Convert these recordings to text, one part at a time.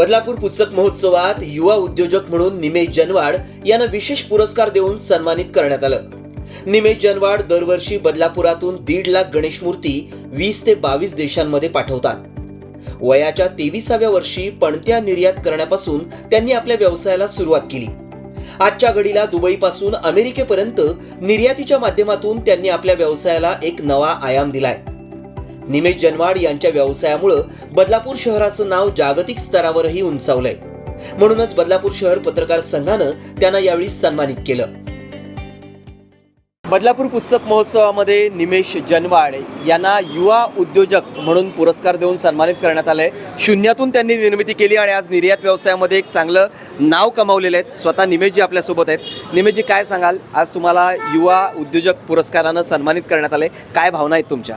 बदलापूर पुस्तक महोत्सवात युवा उद्योजक म्हणून निमेश जनवाड यांना विशेष पुरस्कार देऊन सन्मानित करण्यात आलं. निमेश जनवाड दरवर्षी बदलापुरातून दीड लाख गणेश मूर्ती वीस ते बावीस देशांमध्ये पाठवतात. वयाच्या तेविसाव्या वर्षी पणत्या निर्यात करण्यापासून त्यांनी आपल्या व्यवसायाला सुरुवात केली. आजच्या घडीला दुबईपासून अमेरिकेपर्यंत निर्यातीच्या माध्यमातून त्यांनी आपल्या व्यवसायाला एक नवा आयाम दिलाय. निमेश जनवाड यांच्या व्यवसायामुळं बदलापूर शहराचं नाव जागतिक स्तरावरही उंचावलंय. म्हणूनच बदलापूर शहर पत्रकार संघानं त्यांना यावेळी सन्मानित केलं. बदलापूर पुस्तक महोत्सवामध्ये निमेश जनवाड यांना युवा उद्योजक म्हणून पुरस्कार देऊन सन्मानित करण्यात आलंय. शून्यातून त्यांनी निर्मिती केली आणि आज निर्यात व्यवसायामध्ये एक चांगलं नाव कमावलेलं आहेत. स्वतः निमेशजी आपल्यासोबत आहेत. निमेशजी काय सांगाल? आज तुम्हाला युवा उद्योजक पुरस्कारानं सन्मानित करण्यात आलंय. काय भावना आहेत तुमच्या?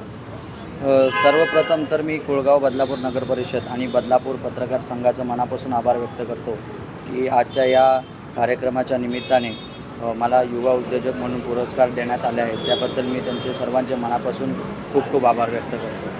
सर्वप्रथम तर मी कुळगाव बदलापूर नगर परिषद आणि बदलापूर पत्रकार संघाचं मनापासून आभार व्यक्त करतो की आजच्या या कार्यक्रमाच्या निमित्ताने मला युवा उद्योजक म्हणून पुरस्कार देण्यात आले आहेत. त्याबद्दल मी त्यांचे सर्वांचे मनापासून खूप खूप आभार व्यक्त करतो.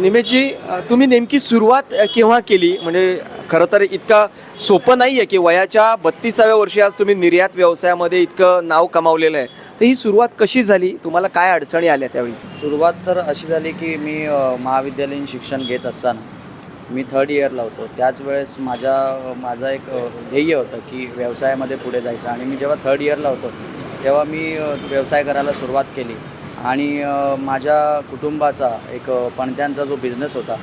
निमेशजी तुम्ही नेमकी सुरुवात केव्हा केली? म्हणजे खरं तर इतका सोपं नाही आहे की वयाच्या बत्तीसाव्या वर्षी आज तुम्ही निर्यात व्यवसायामध्ये इतकं नाव कमावलेलं आहे. तर ही सुरुवात कशी झाली? तुम्हाला काय अडचणी आल्या त्यावेळी? सुरुवात तर अशी झाली की मी अ, महाविद्यालयीन शिक्षण घेत असताना मी थर्ड इयरला होतो. त्याच वेळेस माझ्या माझा एक अ, ध्येय होतं की व्यवसायामध्ये पुढे जायचं. आणि मी जेव्हा थर्ड इयरला होतो तेव्हा मी अ, व्यवसाय करायला सुरुवात केली. आणि अ, माझ्या कुटुंबाचा एक अ, पणत्यांचा जो बिझनेस होता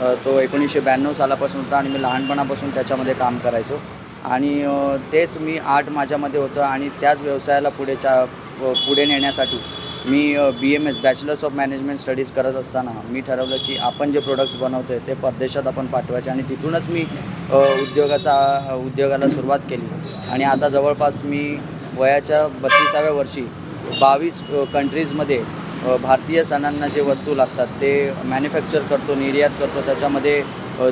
अ, तो एकोणीसशे ब्याण्णव सालापासून होता आणि मी लहानपणापासून त्याच्यामध्ये काम करायचो. आणि अ, तेच मी आर्ट माझ्यामध्ये होतं आणि त्याच व्यवसायाला पुढे चा पुढे नेण्यासाठी मी B M S bachelor's of management studies करत असताना मी ठरवलं की आपण जे प्रोडक्ट्स बनवतो आहे ते परदेशात आपण पाठवायचे आणि तिथूनच मी उद्योगाचा उद्योगाला सुरुवात केली. आणि आता जवळपास मी वयाच्या बत्तीसाव्या वर्षी बावीस कंट्रीजमध्ये भारतीय सणांना जे वस्तू लागतात ते मॅन्युफॅक्चर करतो निर्यात करतो त्याच्यामध्ये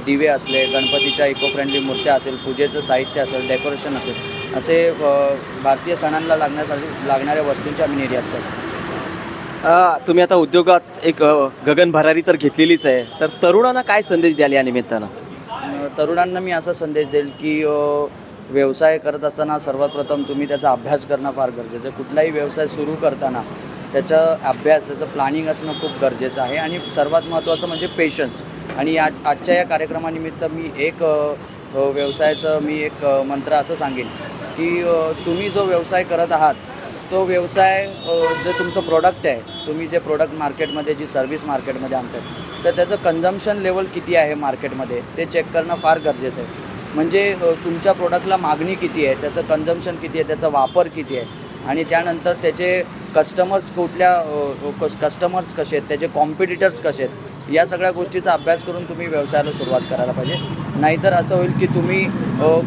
दिवे असले गणपतीच्या इको फ्रेंडली मूर्त्या असेल पूजेचं साहित्य असेल डेकोरेशन असेल असे भारतीय सणांना लागण्यासाठी लागणाऱ्या वस्तूंची आम्ही निर्यात करतो. तुम्ही आता उद्योगात एक गगन भरारी तर घेतलेलीच आहे. तर तरुणांना काय संदेश द्याल या निमित्तानं? तरुणांना मी असा संदेश देईल की व्यवसाय करत असताना सर्वप्रथम तुम्ही त्याचा अभ्यास करणं फार गरजेचं आहे. कुठलाही व्यवसाय सुरू करताना त्याचा अभ्यास त्याचं प्लॅनिंग असणं खूप गरजेचं आहे. आणि सर्वात महत्त्वाचं म्हणजे पेशन्स आणि आज आजच्या या कार्यक्रमानिमित्त मी एक व्यवसायाचं मी एक मंत्र असं सांगेन की तुम्ही जो व्यवसाय करत आहात तो व्यवसाय जे तुमचं प्रोडक्ट आहे तुम्ही जे प्रोडक्ट मार्केटमध्ये जी सर्व्हिस मार्केटमध्ये आणतात तर त्याचं कन्झम्शन लेवल किती आहे मार्केटमध्ये ते चेक करणं फार गरजेचं आहे. म्हणजे तुमच्या प्रोडक्टला मागणी किती आहे त्याचं कन्झम्शन किती आहे त्याचा वापर किती आहे आणि त्यानंतर त्याचे कस्टमर्स कुठल्या कस्टमर्स कसे आहेत त्याचे कॉम्पिटिटर्स कसे आहेत या सगळ्या गोष्टीचा अभ्यास करून तुम्ही व्यवसायाला सुरुवात करायला पाहिजे. नाहीतर असं होईल की तुम्ही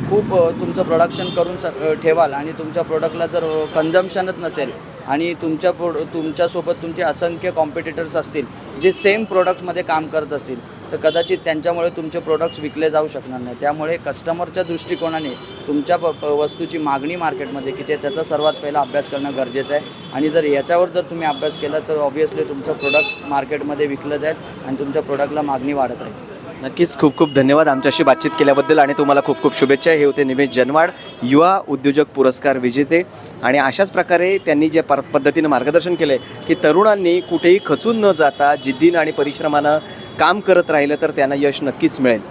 खूप तुमचं प्रोडक्शन करून स ठेवाल आणि तुमच्या प्रोडक्टला जर कन्झम्शनच नसेल आणि तुमच्या प्रो तुमच्यासोबत तुमचे असंख्य कॉम्पिटिटर्स असतील जे सेम प्रोडक्टमध्ये काम करत असतील तर कदाचित त्यांच्यामुळे तुमचे प्रोडक्ट्स विकले जाऊ शकणार नाही. त्यामुळे कस्टमरच्या दृष्टिकोनाने तुमच्या प वस्तूची मागणी मार्केटमध्ये किती आहे त्याचा सर्वात पहिला अभ्यास करणं गरजेचं आहे. आणि जर याच्यावर जर तुम्ही अभ्यास केला तर ऑब्व्हियसली तुमचं प्रोडक्ट मार्केटमध्ये विकलं जाईल आणि तुमच्या प्रोडक्टला मागणी वाढत राहील. नक्कीच खूप खूप धन्यवाद आमच्याशी बातचीत केल्याबद्दल आणि तुम्हाला खूप खूप शुभेच्छा. हे होते निमेश जनवाड युवा उद्योजक पुरस्कार विजेते. आणि अशाच प्रकारे त्यांनी जे पर पद्धतीनं मार्गदर्शन केलं आहे की तरुणांनी कुठेही खचून न जाता जिद्दीनं आणि परिश्रमानं काम करत राहिलं तर त्यांना यश नक्कीच मिळेल.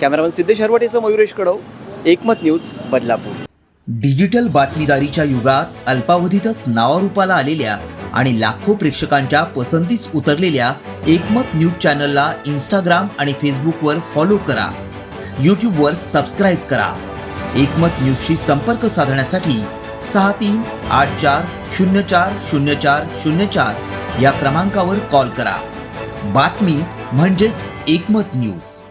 कॅमेरामन सिद्धेश हरवटेचं मयुरेश कडव एकमत न्यूज बदलापूर. डिजिटल बातमीदारीच्या युगात अल्पावधीतच नावारूपाला आलेल्या आणि लाखो प्रेक्षकांच्या पसंतीस उतरलेल्या एकमत न्यूज चॅनलला इंस्टाग्राम आणि फेसबुकवर फॉलो करा. यूट्यूबवर सबस्क्राईब करा. एकमत न्यूजशी संपर्क साधण्यासाठी सहा तीन आठ चार शून्य चार शून्य चार शून्य चार या क्रमांकावर कॉल करा. बातमी म्हणजेच एकमत न्यूज.